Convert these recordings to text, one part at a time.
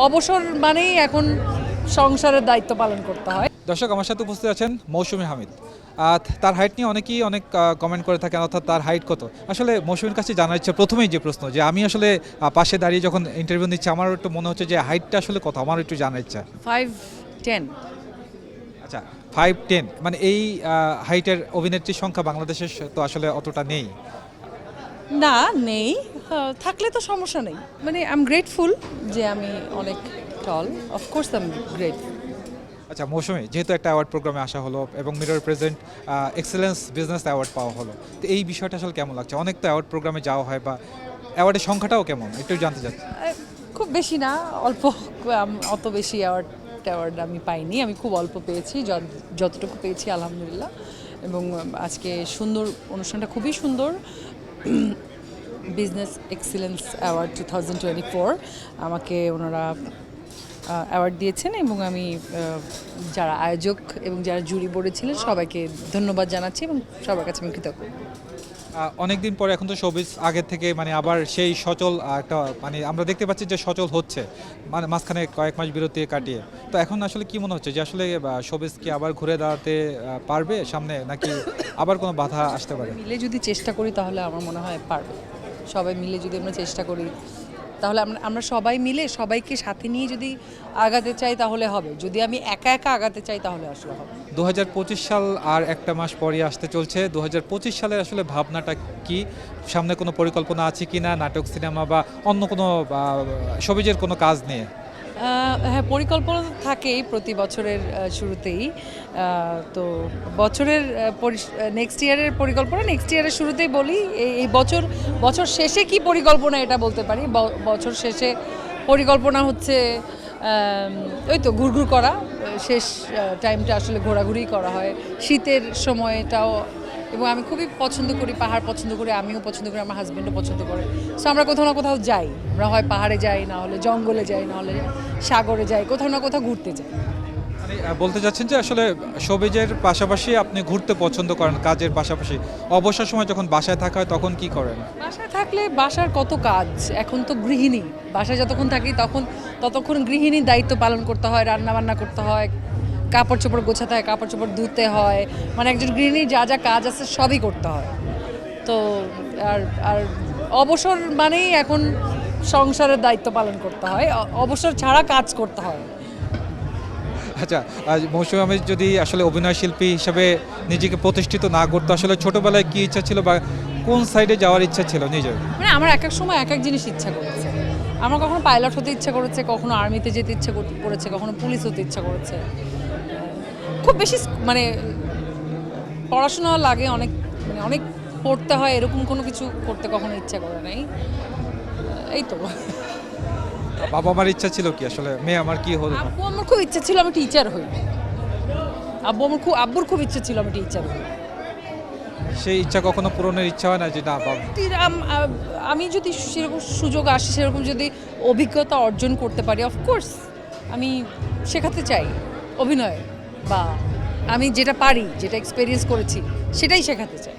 অবসর মানেই এখন সংসারের দায়িত্ব পালন করতে হয়। দর্শক আমার সাথে উপস্থিত আছেন মৌসুমী হামিদ। আর তার হাইট নিয়ে অনেকেই অনেক কমেন্ট করে থাকেন অর্থাৎ তার হাইট কত? আসলে মৌসুমীর কাছে জানার ইচ্ছে প্রথমেই যে প্রশ্ন যে আমি আসলে পাশে দাঁড়িয়ে যখন ইন্টারভিউ নিচ্ছি আমার একটু মনে হচ্ছে যে হাইটটা আসলে কত? আমার একটু জানার ইচ্ছা। ফাইভ টেন আচ্ছা ফাইভ টেন মানে এই হাইটের অভিনেত্রীর সংখ্যা বাংলাদেশের তো আসলে অতটা নেই। না নেই। থাকলে তো সমস্যা নেই। মানে আই এম গ্রেটফুল যে আমি অনেক tall of course I am grateful আচ্ছা মৌসুমী যেহেতু একটা অ্যাওয়ার্ড প্রোগ্রামে আসা হলো এবং mirror present excellence business award পাওয়া হলো তো এই বিষয়টা আসলে কেমন লাগছে? অনেক তো অ্যাওয়ার্ড প্রোগ্রামে যাওয়া হয় বা অ্যাওয়ার্ডের সংখ্যাটাও কেমন? একটু জানতে চাচ্ছি। খুব বেশি না অল্প। অত বেশি অ্যাওয়ার্ড ট্যাওয়ার্ড আমি পাইনি। আমি খুব অল্প পেয়েছি যত- যতটুকু পেয়েছি আলহামদুলিল্লাহ। এবং আজকে সুন্দর অনুষ্ঠানটা খুবই সুন্দর। Business excellence award two thousand twenty four আমাকে ওনারা অ্যাওয়ার্ড দিয়েছেন এবং আমি যারা আয়োজক এবং যারা জুরি বোর্ডে ছিলেন সবাইকে ধন্যবাদ জানাচ্ছি এবং সবার কাছে আমি কৃতজ্ঞ। অনেক দিন পরে এখন তো শোবিজ আগের থেকে মানে আবার সেই সচল একটা মানে আমরা দেখতে পাচ্ছি যে সচল হচ্ছে মানে মাঝখানে কয়েক মাস বিরতি কাটিয়ে। তো এখন আসলে কি মনে হচ্ছে যে আসলে শোবিজ কি আবার ঘুরে দাঁড়াতে পারবে সামনে নাকি আবার কোনো বাধা আসতে পারে? মিলে যদি চেষ্টা করি তাহলে আমার মনে হয় পারবে। সবাই মিলে যদি আমরা চেষ্টা করি, তাহলে আমরা আমরা সবাই মিলে সবাইকে সাথে নিয়ে যদি আগাতে চাই তাহলে হবে। যদি আমি একা একা আগাতে চাই তাহলে আসলে হবে। দু হাজার পঁচিশ সাল আর একটা মাস পরে আসতে চলছে। দু সালের আসলে ভাবনাটা কি? সামনে কোনো পরিকল্পনা আছে কি না নাটক, সিনেমা বা অন্য কোনো সবিজের কোনো কাজ নিয়ে? হ্যাঁ পরিকল্পনা তো থাকেই প্রতি বছরের শুরুতেই। তো বছরের নেক্সট ইয়ারের পরিকল্পনা নেক্সট ইয়ারের শুরুতেই বলি, এই বছর বছর শেষে কি পরিকল্পনা এটা বলতে পারি? বছর শেষে পরিকল্পনা হচ্ছে ওই তো ঘুরঘুর করা, শেষ টাইমটা আসলে ঘোরাঘুরি করা হয়। শীতের সময়টাও এবং আমি খুবই পছন্দ করি পাহাড় পছন্দ করি আমিও পছন্দ করি আমার হাজব্যান্ডও পছন্দ করে। সো আমরা কোথাও না কোথাও যাই। আমরা হয় পাহাড়ে যাই না হলে জঙ্গলে যাই না হলে সাগরে যাই কোথাও না কোথাও ঘুরতে যাই। মানে বলতে চাচ্ছেন যে আসলে সবিজের পাশাপাশি আপনি ঘুরতে পছন্দ করেন কাজের পাশাপাশি। অবসর সময় যখন বাসায় থাকা হয় তখন কি করেন? বাসায় থাকলে বাসার কত কাজ? এখন তো গৃহিণী। বাসায় যতক্ষণ থাকি তখন ততক্ষণ গৃহিণীর দায়িত্ব পালন করতে হয় রান্না বান্না করতে হয় কাপড় চোপড় গোছাতে হয় কাপড় চোপড় ধুতে হয়। মানে একজন গৃহিণীর যা যা কাজ আছে সবই করতে হয়। তো আর আর অবসর মানেই এখন সংসারের দায়িত্ব পালন করতে হয়। অবসর ছাড়া কাজ করতে হয়। আচ্ছা মৌসুমী আমি যদি আসলে অভিনয় শিল্পী হিসেবে নিজেকে প্রতিষ্ঠিত না করতে আসলে ছোটবেলায় কি ইচ্ছা ছিল বা কোন সাইডে যাওয়ার ইচ্ছা ছিল নিজের? মানে আমার এক এক সময় এক এক জিনিস ইচ্ছা করেছে। আমার কখনো পাইলট হতে ইচ্ছা করেছে কখনো আর্মিতে যেতে ইচ্ছা করেছে কখনো পুলিশ হতে ইচ্ছা করেছে। খুব বেশি মানে পড়াশোনা লাগে অনেক মানে অনেক পড়তে হয় এরকম কোনো কিছু করতে কখনো ইচ্ছা করে নাই। এই তো। বাবা মার ইচ্ছা ছিল কি? আসলে মেয়ে আমার কি হলো? আব্বু আমার খুব ইচ্ছা ছিল আমি টিচার হই। আব্বু আমার খুব আব্বুর খুব ইচ্ছা ছিল আমি টিচার হই। সেই ইচ্ছা কখনো পূরণের ইচ্ছা হয় না যে না বাবা আমি যদি সেরকম সুযোগ আসে সেরকম যদি অভিজ্ঞতা অর্জন করতে পারি অফকোর্স আমি শেখাতে চাই অভিনয়। বা আমি যেটা পারি যেটা এক্সপিরিয়েন্স করেছি সেটাই শেখাতে চাই।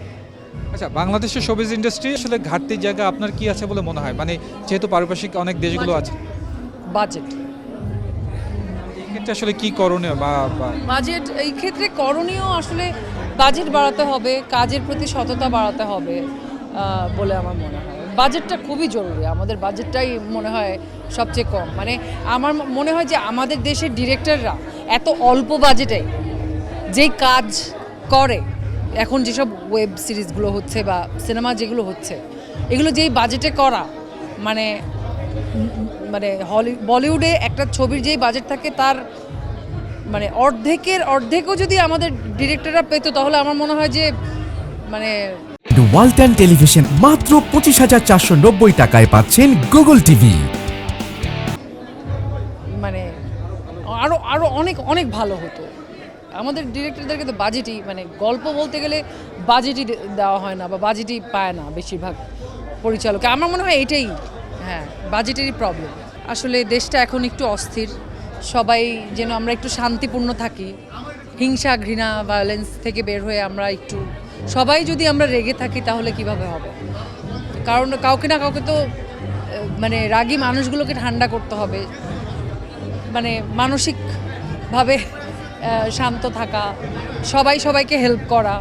আচ্ছা বাংলাদেশের শোবিজ ইন্ডাস্ট্রি আসলে ঘাটতির জায়গা আপনার কি আছে বলে মনে হয়? মানে যেহেতু পারিপার্শ্বিক অনেক দেশগুলো আছে। বাজেট ক্ষেত্রে আসলে কি করণীয় বা বা- বাজেট এই ক্ষেত্রে করণীয় আসলে বাজেট বাড়াতে হবে কাজের প্রতি সততা বাড়াতে হবে বলে আমার মনে হয়। বাজেটটা খুবই জরুরি, আমাদের বাজেটটাই মনে হয় সবচেয়ে কম। মানে আমার মনে হয় যে আমাদের দেশের ডিরেক্টররা এত অল্প বাজেটে যেই কাজ করে, এখন যেসব ওয়েব সিরিজগুলো হচ্ছে বা সিনেমা যেগুলো হচ্ছে, এগুলো যেই বাজেটে করা মানে মানে হলি, বলিউডে একটা ছবির যেই বাজেট থাকে তার মানে অর্ধেকের, অর্ধেকও যদি আমাদের ডিরেক্টররা পেতো তাহলে আমার মনে হয় যে মানে ওয়ালটন টেলিভিশন মাত্র পঁচিশ হাজার চারশো নব্বই টাকায় পাচ্ছেন গুগল টিভি। মানে আরও আরও অনেক অনেক ভালো হতো। আমাদের ডিরেক্টরদেরকে তো বাজেটই মানে গল্প বলতে গেলে বাজেটই দেওয়া হয় না বা বাজেটই পায় না বেশিরভাগ পরিচালক আমার মনে হয় এটাই হ্যাঁ বাজেটেরই প্রবলেম আসলে দেশটা এখন একটু অস্থির। সবাই যেন আমরা একটু শান্তিপূর্ণ থাকি। হিংসা, ঘৃণা ভায়োলেন্স থেকে বের হয়ে আমরা একটু সবাই যদি আমরা রেগে থাকি, তাহলে কীভাবে হবে? কারণ কাউকে না কাউকে তো মানে রাগী মানুষগুলোকে ঠান্ডা করতে হবে। মানে মানসিকভাবে শান্ত থাকা, সবাই সবাইকে হেল্প করা।